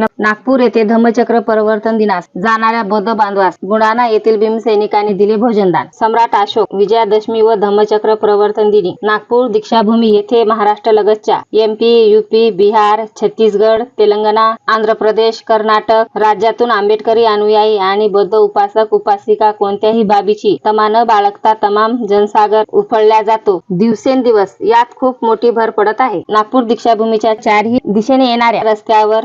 नागपूर येथे धम्मचक्र परिवर्तन दिनास जाणाऱ्या बौद्ध बांधवास बुलढाणा येथील भीमसैनिकांनी दिले भोजनदान. सम्राट अशोक विजयादशमी व धम्मचक्र प्रवर्तन दिनी नागपूर दीक्षाभूमी येथे महाराष्ट्र लगतच्या एमपी युपी बिहार छत्तीसगड तेलंगणा आंध्र प्रदेश कर्नाटक राज्यातून आंबेडकरी अनुयायी आणि बौद्ध उपासक उपासिका कोणत्याही बाबीची तमा न बाळगता तमाम जनसागर उफळल्या जातो. दिवसेंदिवस यात खूप मोठी भर पडत आहे. नागपूर दीक्षाभूमीच्या चारही दिशेने येणाऱ्या रस्त्यावर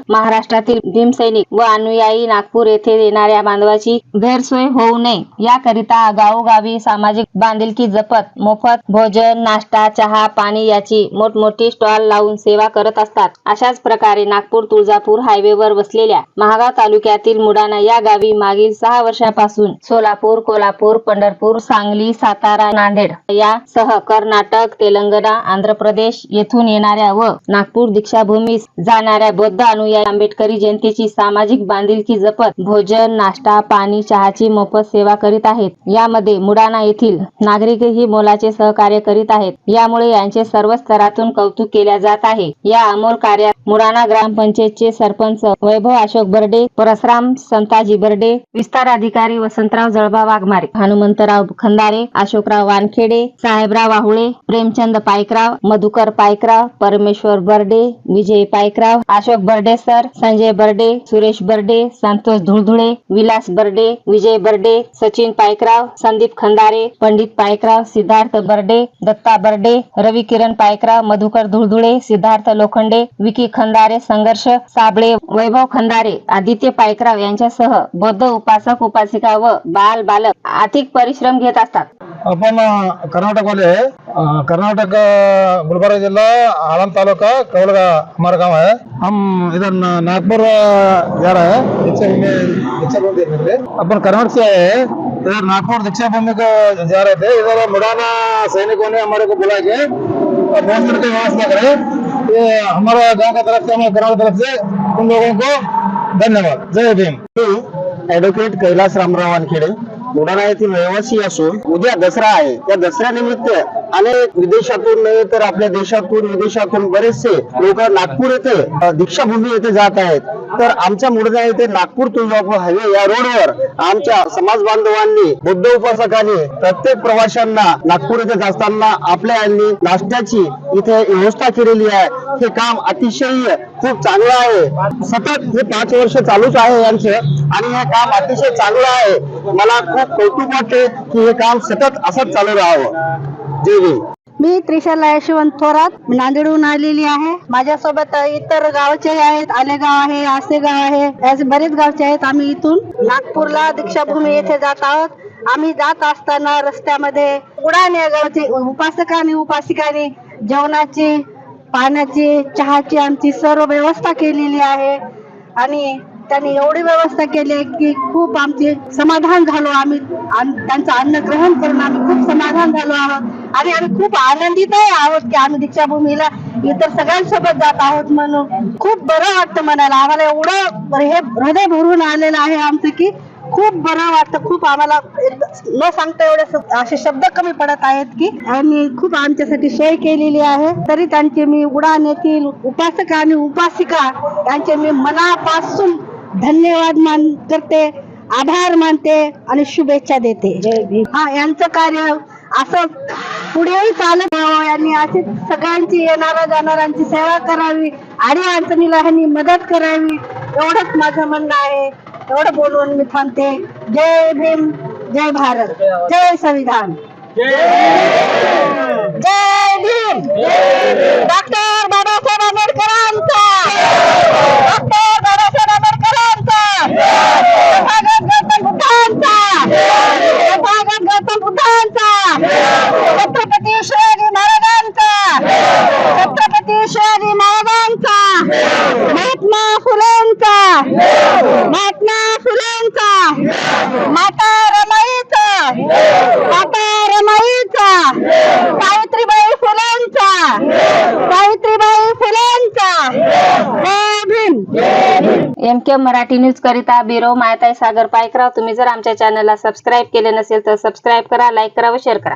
जिल्ह्यातील भीमसैनिक व अनुयायी नागपूर येथे येणाऱ्या बांधवाची गैरसोय होऊ नये. याकरिता गावोगावी सामाजिक बांधिलकी जपत मोफत भोजन नाश्ता चहा पाणी याची मोठमोठी स्टॉल लावून सेवा करत असतात. अशाच प्रकारे नागपूर तुळजापूर हायवेवर वसलेल्या महागाव तालुक्यातील मुडाणा या गावी मागील सहा वर्षापासून सोलापूर कोल्हापूर पंढरपूर सांगली सातारा नांदेड यासह कर्नाटक तेलंगणा आंध्र प्रदेश येथून येणाऱ्या व नागपूर दीक्षाभूमीस जाणाऱ्या बौद्ध अनुयायी आंबेडकरी जनतेची सामाजिक बांधिलकी जपत भोजन नाश्ता पाणी चहाची मोफत सेवा करीत आहेत. यामध्ये मुडाणा येथील नागरिकही मोलाचे सहकार्य करीत आहेत. यामुळे यांचे सर्व स्तरातून कौतुक केल्या जात आहे. या अमोल कार्यात मुराणा ग्रामपंचायतचे सरपंच वैभव अशोक बर्डे परसराम संताजी बर्डे विस्तार अधिकारी वसंतराव जळबा वाघमारे हनुमंतराव खंदारे अशोकराव वानखेडे साहेबराव वाहुळे प्रेमचंद पायकराव मधुकर पायकराव परमेश्वर बर्डे विजय पायकराव अशोक बर्डे सर संजय बर्डे सुरेश बर्डे संतोष धुळधुळे विलास बर्डे विजय बर्डे सचिन पायकराव संदीप खंदारे पंडित पायकराव सिद्धार्थ बर्डे दत्ता बर्डे रवी किरण पायकराव मधुकर धुळधुळे सिद्धार्थ लोखंडे विकी खंदारे संघर्ष साबळे वैभव खंदारे आदित्य पायकराव यांच्यासह बौद्ध उपासक उपासिका व बाल बालक आर्थिक परिश्रम घेत असतात. आपण अ, कर्नाटक गुलबर्गा जिल्हा आलम तालुका कौलगा हमारा गांव है हम इधर न- नागपुर अ, जा रहे हैं. दीक्षा भूमि देखने के लिए. अपन कर्नाटक से आए हैं. इधर नागपुर दीक्षा भूमि को जा रहे थे. इधर मुडाना सैनिकों ने हमारे को बुला के और भोजन की व्यवस्था करे. ये हमारा गांव का तरफ से हमारे ग्राउंड तरफ से उन लोगों को धन्यवाद। जय भीम। ऍडव्होकेट कैलास रामराव वानखेडे बुलढाणा येथील रहिवासी असून उद्या दसरा आहे. त्या दसऱ्यानिमित्त अनेक विदेशातून नव्हे तर आपल्या देशातून विदेशातून बरेचसे लोक नागपूर येथे दीक्षाभूमी येथे जात आहेत. तर आमच्या मुळजा येथे नागपूर तुळजापूर हायवे या रोडवर आमच्या समाज बांधवांनी बुद्ध उपासकांनी प्रत्येक प्रवाशांना नागपूर येथे जाताना आपल्या यांनी नाश्त्याची इथे व्यवस्था केलेली आहे. हे काम अतिशय खूप चांगलं आहे. सतत हे पाच वर्ष चालूच आहे यांचं आणि हे काम अतिशय चांगलं आहे. मला खूप कौतुक वाटते की हे काम सतत असंच चालू राहावं. जय मी त्रिशाला यशवंत थोरात. नांदेडहून आलेली आहे. माझ्यासोबत इतर गावचे आहेत. आलेगाव आहे आसेगाव आहे. असे बरेच गावचे आहेत. आम्ही इथून नागपूरला दीक्षाभूमी येथे जात आहोत. आम्ही जात असताना रस्त्यामध्ये उडाण या गावचे उपासकांनी उपासिकांनी जेवणाची पाण्याची चहाची आमची सर्व व्यवस्था केलेली आहे. आणि त्यांनी एवढी व्यवस्था केली आहे की खूप आमचे समाधान झालो आम्ही. त्यांचं अन्न ग्रहण करून आम्ही खूप समाधान झालो आहोत. आणि आम्ही खूप आनंदितही आहोत की आम्ही दीक्षाभूमीला इतर सगळ्यांसोबत जात आहोत म्हणून. खूप बरं वाटतं मनाला. आम्हाला एवढं हे हृदय भरून आलेलं आहे आमचं की खूप बरं वाटतं. खूप आम्हाला न सांगता एवढे असे शब्द कमी पडत आहेत की आणि खूप आमच्यासाठी सोय केलेली आहे. तरी त्यांचे मी उडान येथील उपासक आणि उपासिका यांचे मी मनापासून धन्यवाद मान करते आभार मानते आणि शुभेच्छा देते. हा यांचं कार्य असं पुढेही चालत राहावं. यांनी अशी सगळ्यांची येणाऱ्या जाणाऱ्यांची सेवा करावी आणि अडचणीला ह्यांनी मदत करावी. एवढंच माझं म्हणणं आहे. एवढं बोलून मी थांबते. जय भीम जय भारत. जय संविधान. मुख्य मराठी न्यूज करिता बिरो मायताई सागर पायकराव. तुम्ही जर आमच्या चॅनलला सबस्क्राईब केले नसेल तर सबस्क्राईब करा लाईक करा व शेअर करा.